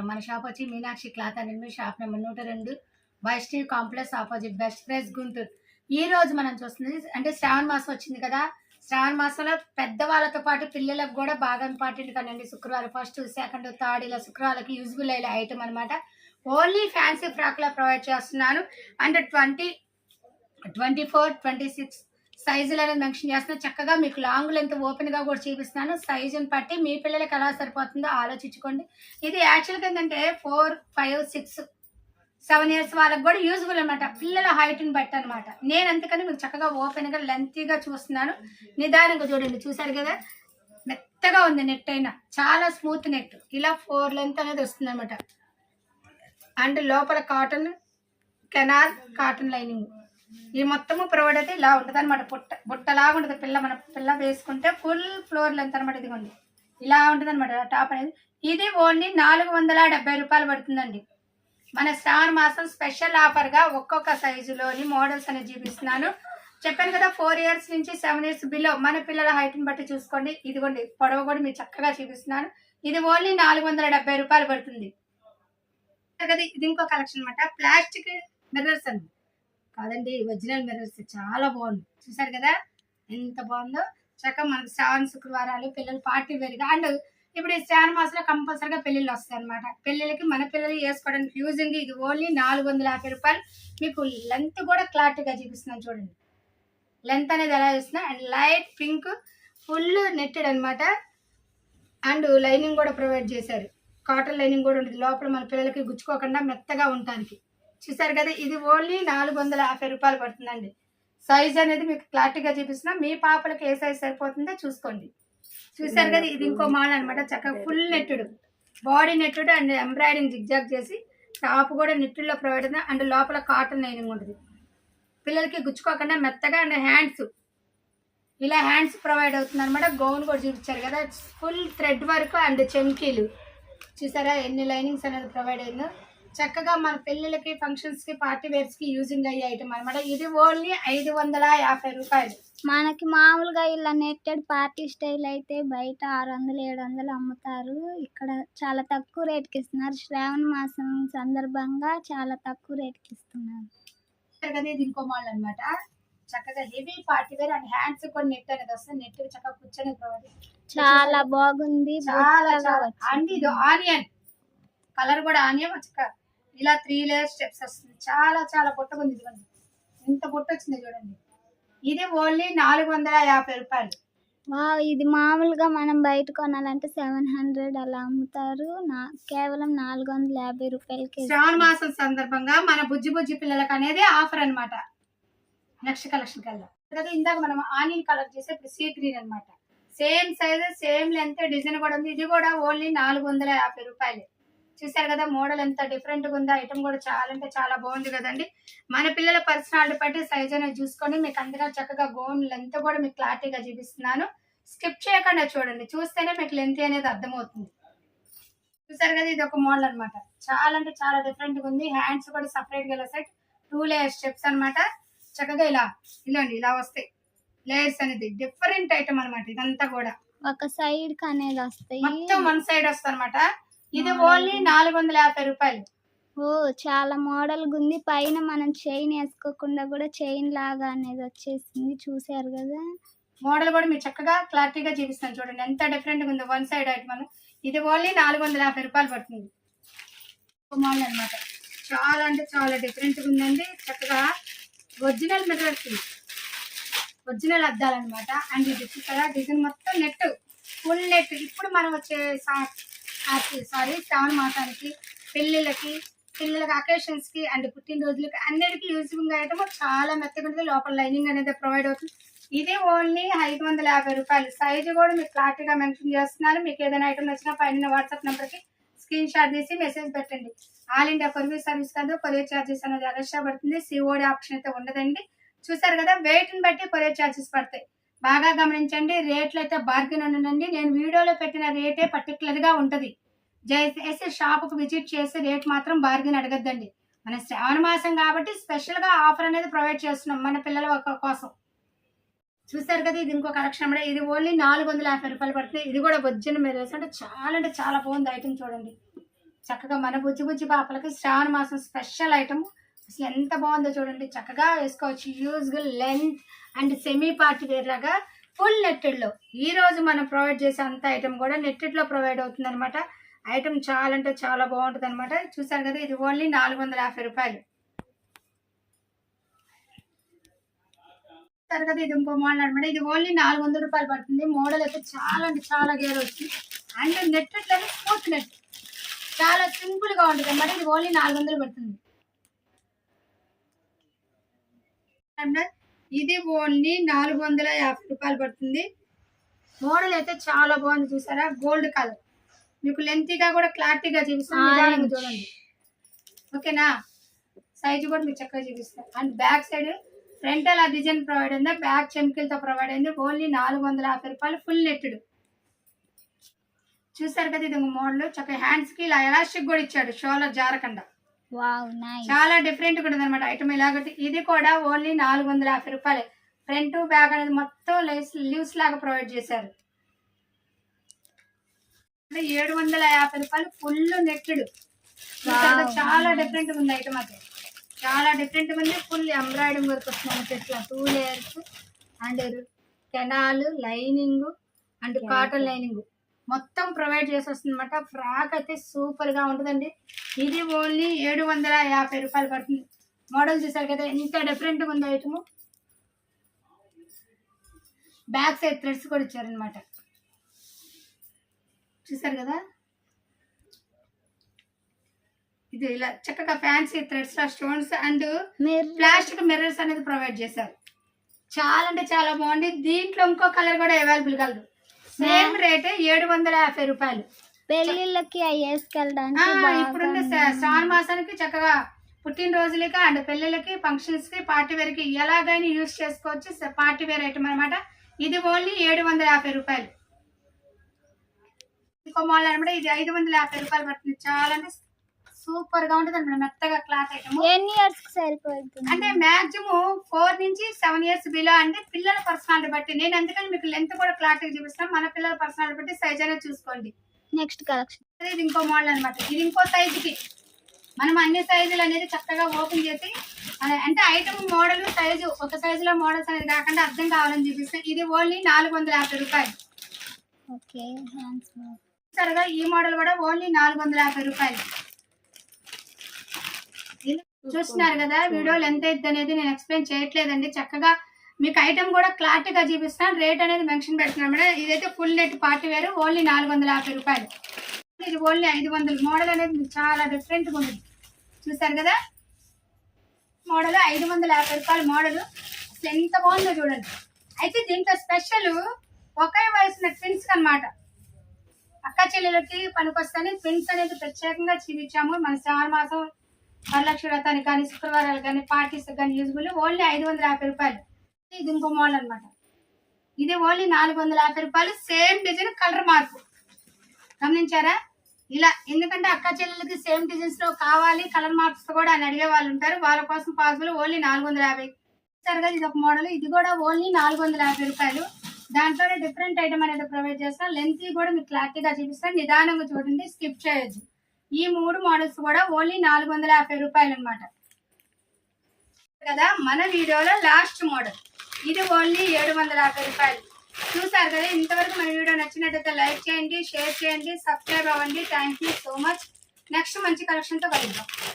నమస్కారం. మన షాప్ వచ్చి Meenakshi cloth and shop number నూట రెండు Vaishnavi complex opposite best price Guntur. ఈ రోజు మనం చూస్తుంది అంటే శ్రావణ మాసం వచ్చింది కదా శ్రావణ మాసంలో పెద్దవాళ్ళతో పాటు పిల్లలకు కూడా బాగా ఇంపార్టెంట్ కదండి శుక్రవారం ఫస్ట్ సెకండ్ థర్డ్ ఇలా శుక్రవారాలకి యూజ్ఫుల్ అయ్యే ఐటమ్ అనమాట ఓన్లీ ఫ్యాన్సీ ఫ్రాక్లో ప్రొవైడ్ చేస్తున్నాను. And twenty twenty four twenty six సైజులు అనేది మెన్షన్ చేస్తున్నాను చక్కగా మీకు లాంగ్ లెంత్ ఓపెన్గా కూడా చూపిస్తున్నాను. సైజుని బట్టి మీ పిల్లలకి ఎలా సరిపోతుందో ఆలోచించుకోండి. ఇది యాక్చువల్గా ఏంటంటే four five six seven years వాళ్ళకి కూడా యూజ్ఫుల్ అనమాట పిల్లల హైట్ని బట్టి అనమాట నేను అందుకని మీకు చక్కగా ఓపెన్గా లెంతీగా చూస్తున్నాను. నిదానంగా చూడండి. చూసారు కదా? మెత్తగా ఉంది నెట్ అయినా. చాలా స్మూత్ నెట్ ఇలా ఫోర్ లెంత్ అనేది వస్తుంది అనమాట అండ్ లోపల కాటన్ కెనాల్ కాటన్ లైనింగ్ ఈ మొత్తము ప్రొవైడ్ అయితే ఇలా ఉంటుంది అనమాట బుట్ట బుట్టలాగా ఉంటుంది. పిల్ల మన పిల్ల వేసుకుంటే ఫుల్ ఫ్లోర్ లెంత్ అనమాట ఇదిగోండి. ఇలా ఉంటుంది అనమాట టాప్ అనేది. ఇది ఓన్లీ నాలుగు వందల డెబ్బై రూపాయలు పడుతుందండి. మన శ్రావణ మాసం స్పెషల్ ఆఫర్గా ఒక్కొక్క సైజులోని మోడల్స్ అనేది చూపిస్తున్నాను. చెప్పాను కదా ఫోర్ ఇయర్స్ నుంచి సెవెన్ ఇయర్స్ బిలో మన పిల్లల హైట్ని బట్టి చూసుకోండి. ఇదిగోండి పొడవు కూడా మీరు చక్కగా చూపిస్తున్నాను. ఇది ఓన్లీ నాలుగు వందల డెబ్బై రూపాయలు పడుతుంది. కదా ఇది ఇంకో కలెక్షన్ అనమాట ప్లాస్టిక్ మిర్రర్స్ అండి. కాదండి ఒరిజినల్ మిర్రర్స్ చాలా బాగుంది. చూసారు కదా? ఎంత బాగుందో? చక్కగా మనకు శ్రావణ శుక్రవారాలు పిల్లలు పార్టీ వేరుగా అండ్ ఇప్పుడు ఈ శ్రావణ మాసంలో కంపల్సరీగా పెళ్ళిళ్ళు వస్తాయి అనమాట పెళ్ళిళ్ళకి మన పిల్లలు వేసుకోవడానికి యూజింగ్ ఇది ఓన్లీ నాలుగు వందల యాభై రూపాయలు. మీకు లెంత్ కూడా క్లారిటీగా చూపిస్తున్నాను చూడండి. లెంత్ అనేది ఎలా చూస్తున్నా and light pink full netted అనమాట అండ్ లైనింగ్ కూడా ప్రొవైడ్ చేశారు. కాటన్ లైనింగ్ కూడా ఉంటుంది. లోపల మన పిల్లలకి గుచ్చుకోకుండా మెత్తగా ఉండటానికి. చూసారు కదా ఇది ఓన్లీ నాలుగు వందల యాభై రూపాయలు పడుతుందండి. సైజ్ అనేది మీకు క్లారిటీగా చూపిస్తున్నా మీ పాపలకి ఏ సైజ్ సరిపోతుందో చూసుకోండి. చూసారు కదా ఇది ఇంకో మాల్ అనమాట చక్కగా full నెట్టుడు body నెట్టుడు and embroidering zigzag చేసి టాప్ కూడా నెట్టుల్లో ప్రొవైడ్ ఉంది అండ్ లోపల కాటన్ లైనింగ్ ఉంటుంది. పిల్లలకి గుచ్చుకోకుండా మెత్తగా అండ్ హ్యాండ్స్ ఇలా హ్యాండ్స్ ప్రొవైడ్ అవుతుంది అనమాట గౌన్ కూడా చూపించారు కదా ఫుల్ థ్రెడ్ వర్క్ అండ్ చెంకీలు చూసారా ఎన్ని లైనింగ్స్ అనేది ప్రొవైడ్ అయిందో. చక్కగా మన పెళ్ళిళ్ళకి ఫంక్షన్స్కి పార్టీ వేర్స్కి యూజింగ్ అయ్యే ఐటమ్ అనమాట ఇది ఓన్లీ ఐదు వందల యాభై రూపాయలు. మనకి మామూలుగా ఇలా నెట్టెడ్ పార్టీ స్టైల్ అయితే బయట ఆరు వందలు ఏడు వందలు అమ్ముతారు. ఇక్కడ చాలా తక్కువ రేట్కి ఇస్తున్నారు. శ్రావణ మాసం సందర్భంగా చాలా తక్కువ రేట్కి ఇస్తున్నారు. చూసారు కదా ఇది ఇంకో మోడల్ అనమాట చక్కగా heavy party wear and hands కూడా నెట్ అనేది వస్తుంది. నెట్ చక్కగా కూర్చొని చాలా బాగుంది. చాలా. అండ్ ఇది ఆనియన్ కలర్ కూడా ఆనియన్ చక్కగా ఇలా త్రీ లేయర్ స్టెప్స్ వస్తుంది. చాలా చాలా బుట్టగా ఉంది ఇదిగోండి. ఇంత బుట్ట వచ్చింది చూడండి. ఇది ఓన్లీ నాలుగు వందల యాభై రూపాయలు. వావ్ ఇది మామూలుగా మనం బయట కొనాలంటే సెవెన్ హండ్రెడ్ అలా అమ్ముతారు. నా కేవలం నాలుగు వందల యాభై రూపాయలకి శ్రావణ మాసం సందర్భంగా మన బుజ్జి బుజ్జి పిల్లలకు అనేది ఆఫర్ అన్నమాట. నెక్స్ట్ కలెక్షన్ కల్లా కదా ఇందాక మనం ఆనియన్ కలర్ చేసే ఇప్పుడు సీ గ్రీన్ అన్నమాట. Same size same length design కూడా ఉంది. ఇది కూడా ఓన్లీ నాలుగు వందల యాభై రూపాయలు. చూసారు కదా మోడల్ ఎంత డిఫరెంట్గా ఉందో ఐటమ్ కూడా చాలా అంటే చాలా బాగుంది కదండి. మన పిల్లల పర్సనాలిటీ బట్టి సైజ్ అనేది చూసుకొని మీకు అందుగా చక్కగా గోన్ లెంత్ కూడా మీకు క్లారిటీగా చూపిస్తున్నాను. స్కిప్ చేయకుండా చూడండి చూస్తేనే మీకు లెంత్ అనేది అర్థమవుతుంది. చూసారు కదా ఇది ఒక మోడల్ అన్నమాట. చాలా అంటే చాలా డిఫరెంట్గా ఉంది. హ్యాండ్స్ కూడా సపరేట్గా సెట్ టూ లేయర్ స్టెప్స్ అన్నమాట. చక్కగా ఇలా ఇలాండి ఇలా వస్తాయి. లేయర్స్ అనేది డిఫరెంట్ ఐటమ్ అన్నమాట ఇదంతా కూడా. ఒక సైడ్ అనేది వస్తాయి. మొత్తం వన్ సైడ్ వస్తుంది అనమాట ఇది ఓన్లీ నాలుగు వందల యాభై రూపాయలు. ఓ చాలా మోడల్ ఉంది పైన మనం చైన్ వేసుకోకుండా కూడా చైన్ లాగా అనేది వచ్చేసింది. చూసారు కదా? మోడల్ కూడా మీరు చక్కగా క్లారిటీగా చూపిస్తాను చూడండి. ఎంత డిఫరెంట్గా ఉందో వన్ సైడ్ ఐటమ్ ఇది ఓన్లీ నాలుగు వందల యాభై రూపాయలు పడుతుంది. మోడల్ అన్నమాట. చాలా అంటే చాలా డిఫరెంట్గా ఉందండి చక్కగా ఒరిజినల్ మిర్రర్స్ ఒరిజినల్ అద్దాలు అనమాట అండ్ ఇది చూసారా? డిజైన్ మొత్తం నెట్. Full net. ఇప్పుడు మనం వచ్చే సారీ శ్రావణ మాసానికి పెళ్ళిళ్ళకి పిల్లలకి అకేషన్స్కి అండ్ పుట్టినరోజులకి అన్నిటికీ యూజ్ఫుల్ ఐటమ్ చాలా మెత్తగా ఉంటుంది. లోపల లైనింగ్ అనేది ప్రొవైడ్ అవుతుంది. ఇది ఓన్లీ ఐదు వందల యాభై రూపాయలు. సైజు కూడా మీకు క్లారిటీగా మెన్షన్ చేస్తున్నారు. మీకు ఏదైనా ఐటమ్ నచ్చినా పైన వాట్సాప్ నెంబర్కి స్క్రీన్ షాట్ తీసి మెసేజ్ పెట్టండి. ఆల్ ఇండియా కొరియర్ సర్వీస్ కాదు కొరియర్ ఛార్జెస్ అనేది ఎక్స్ట్రా పడుతుంది. సిఓడి ఆప్షన్ అయితే ఉండదండి. చూసారు కదా వెయిట్ని ని బట్టి కొరియర్ ఛార్జెస్ పడతాయి. బాగా గమనించండి రేట్లు అయితే బార్గెన్ ఉండండి. నేను వీడియోలో పెట్టిన రేటే పర్టికులర్గా ఉంటుంది. ఉంటది దయచేసి షాప్కు విజిట్ చేసి రేట్ మాత్రం బార్గెన్ అడగద్దండి. మన శ్రావణ మాసం కాబట్టి స్పెషల్గా ఆఫర్ అనేది ప్రొవైడ్ చేస్తున్నాం మన పిల్లల ఒక- కోసం. చూసారు కదా ఇది ఇంకో కలెక్షన్ అమ్మడే ఇది ఓన్లీ నాలుగు వందల యాభై రూపాయలు పడుతుంది ఇది కూడా వజ్జన మీరు అంటే చాలా అంటే చాలా బాగుంది ఐటమ్ చూడండి. చక్కగా మన బుజ్జి బుజ్జి పాపలకి శ్రావణ మాసం స్పెషల్ ఐటమ్ అసలు ఎంత బాగుందో చూడండి. చక్కగా వేసుకోవచ్చు. Useful length and semi party wear లాగా ఫుల్ నెట్టెడ్లో. ఈరోజు మనం ప్రొవైడ్ చేసే అంత ఐటమ్ కూడా నెట్టెడ్లో ప్రొవైడ్ అవుతుంది అనమాట ఐటమ్ చాలా అంటే చాలా బాగుంటుంది అనమాట చూసారు కదా ఇది ఓన్లీ నాలుగు వందల యాభై రూపాయలు. చూసారు కదా ఇది ఇంకో మోడల్ అనమాట ఇది ఓన్లీ నాలుగు వందల రూపాయలు పడుతుంది. మోడల్ అయితే చాలా అంటే చాలా గేర్ వచ్చింది అండ్ నెట్టెడ్లో స్మూత్ నెట్. చాలా సింపుల్గా ఉంటుంది అనమాట ఇది ఓన్లీ నాలుగు వందలు పడుతుంది అండ్ ఇది ఓన్లీ నాలుగు వందల యాభై రూపాయలు పడుతుంది. మోడల్ అయితే చాలా బాగుంది చూసారా? Gold colour. మీకు లెంతీగా కూడా క్లారిటీగా చూపిస్తాను. చూడండి. ఓకేనా? సైజు కూడా మీకు చక్కగా చూపిస్తాను. అండ్ బ్యాక్ సైడ్ ఫ్రంట్ అలా డిజైన్ ప్రొవైడ్ అయింది? బ్యాక్ చెంకిలతో ప్రొవైడ్ అయింది. ఓన్లీ నాలుగు వందల యాభై రూపాయలు ఫుల్ నెట్టెడ్. చూసారు కదా ఇది మోడల్. చక్కగా హ్యాండ్స్కి ఇలా ఎలాస్టిక్ కూడా ఇచ్చాడు షోలర్ జారకుండా. చాలా డిఫరెంట్ ఉంటుంది అనమాట ఐటమ్ ఇలాగ ఇది కూడా ఓన్లీ నాలుగు వందల యాభై రూపాయలు. ఫ్రంట్ బ్యాగ్ అనేది మొత్తం లేస్ లీవ్స్ లాగా ప్రొవైడ్ చేశారు. ఏడు వందల యాభై రూపాయలు ఫుల్ నెట్టెడ్. చాలా డిఫరెంట్ ఉంది ఐటమ్ అయితే. చాలా డిఫరెంట్ ఉంది. ఫుల్ ఎంబ్రాయిడింగ్ వర్క్ వస్తుంది ఇట్లా టూ లేయర్స్ అండ్ కెనాల్ లైనింగ్ అండ్ కాటన్ లైనింగ్. మొత్తం ప్రొవైడ్ చేసి వస్తుంది అనమాట ఫ్రాక్ అయితే సూపర్గా ఉంటుందండి. ఇది ఓన్లీ ఏడు వందల యాభై రూపాయలు పడుతుంది. మోడల్ చూసారు కదా ఎంత డిఫరెంట్ ఉంది ఐటమ్ బ్యాక్ సైడ్ థ్రెడ్స్ కూడా ఇచ్చారనమాట చూసారు కదా? ఇది ఇలా చక్కగా fancy threads stones and plastic mirrors అనేది ప్రొవైడ్ చేశారు. చాలా అంటే చాలా బాగుంది. దీంట్లో ఇంకో కలర్ కూడా అవైలబుల్ కలదు సేమ్ రేట్ ఏడు వందల యాభై రూపాయలు. పెళ్ళిళ్ళకి అవి ఆ, వేసుకెళ్ళడానికి ఇప్పుడున్న శ్రావణ మాసానికి చక్కగా పుట్టినరోజులకి అండ్ పెళ్ళిళ్ళకి ఫంక్షన్స్కి పార్టీ వేర్కి ఎలాగైనా యూజ్ చేసుకోవచ్చు. పార్టీ వేర్ ఐటమ్ అనమాట ఇది ఓన్లీ ఏడు వందల యాభై రూపాయలు. ఇంకో మోడల్ అనమాట ఇది ఐదు వందల యాభై రూపాయలు పడుతుంది. చాలా అంటే సూపర్గా ఉంటుంది అనమాట మెత్తగా క్లాత్ ఐటమ్. ఎన్ని ఇయర్స్కి సరిపోతుంది అంటే మాక్సిమం ఫోర్ నుంచి సెవెన్ ఇయర్స్ బిలో అంటే పిల్లల పర్సనాలిటీ బట్టి. నేను అందుకని మీకు లెంత్ కూడా క్లారిటీ చూపిస్తాను మన పిల్లల పర్సనాలిటీ బట్టి సైజ్ అనేది చూసుకోండి. నెక్స్ట్ కలెక్షన్ ఇది ఇంకో మోడల్ అనమాట ఇది ఇంకో సైజుకి మనం అన్ని సైజులు అనేది చక్కగా ఓపెన్ చేసి అంటే ఐటమ్ మోడల్ సైజు ఒక సైజులో మోడల్స్ అనేది కాకుండా అర్థం కావాలని చూపిస్తే ఇది ఓన్లీ నాలుగు వందల యాభై రూపాయలు. ఓకే ఈ మోడల్ కూడా ఓన్లీ నాలుగు వందల యాభై రూపాయలు. చూస్తున్నారు కదా వీడియోలు ఎంత అయితే అనేది నేను ఎక్స్ప్లెయిన్ చేయట్లేదండి. చక్కగా మీకు ఐటమ్ కూడా క్లారిటీగా చూపిస్తాను. రేట్ అనేది మెన్షన్ పెడుతున్నాను మేడం. ఇదైతే full net party wear only నాలుగు వందల యాభై రూపాయలు. ఇది ఓన్లీ ఐదు వందలు. మోడల్ అనేది మీకు చాలా డిఫరెంట్గా ఉంది చూసారు కదా? మోడల్ ఐదు వందల యాభై రూపాయల మోడల్. అసలు ఎంత బాగుందో చూడండి. అయితే దీంట్లో స్పెషల్ ఒకే వయసున్న ట్విన్స్ అన్నమాట. అక్క చెల్లెలకి పనికొస్తాని. ట్విన్స్ అనేది ప్రత్యేకంగా చూపించాము. మన శ్రావణ మాసం వరలక్ష్మి వ్రతానికి కానీ శుక్రవారాలు కానీ పార్టీస్ కానీ యూజ్ఫుల్ ఓన్లీ ఐదు వందల యాభై రూపాయలు. ఇది ఇంకో మోడల్ అనమాట ఇది ఓన్లీ నాలుగు వందల యాభై రూపాయలు. సేమ్ డిజైన్ కలర్ మార్పు. గమనించారా? ఇలా ఎందుకంటే అక్క చెల్లెలకి సేమ్ డిజైన్స్లో కావాలి కలర్ మార్క్స్ కూడా అని అడిగే వాళ్ళు ఉంటారు. వాళ్ళ కోసం పాసిబుల్ ఓన్లీ నాలుగు వందల యాభై. సరిగా ఇది ఒక మోడల్ ఇది కూడా ఓన్లీ నాలుగు వందల యాభై రూపాయలు. దాంట్లోనే డిఫరెంట్ ఐటమ్ అనేది ప్రొవైడ్ చేస్తాను లెంత్ కూడా మీకు క్లారిటీగా చూపిస్తాను. నిదానంగా చూడండి. స్కిప్ చేయొచ్చు ఈ మూడు మోడల్స్ కూడా ఓన్లీ నాలుగు వందల యాభై రూపాయలు అనమాట కదా మన వీడియోలో లాస్ట్ మోడల్ ఇది ఓన్లీ ఏడు వందల యాభై రూపాయలు. చూసారు కదా ఇంతవరకు మన వీడియో నచ్చినట్టయితే లైక్ చేయండి షేర్ చేయండి సబ్స్క్రైబ్ అవ్వండి. Thank you so much next మంచి కలెక్షన్తో కలుద్దాం.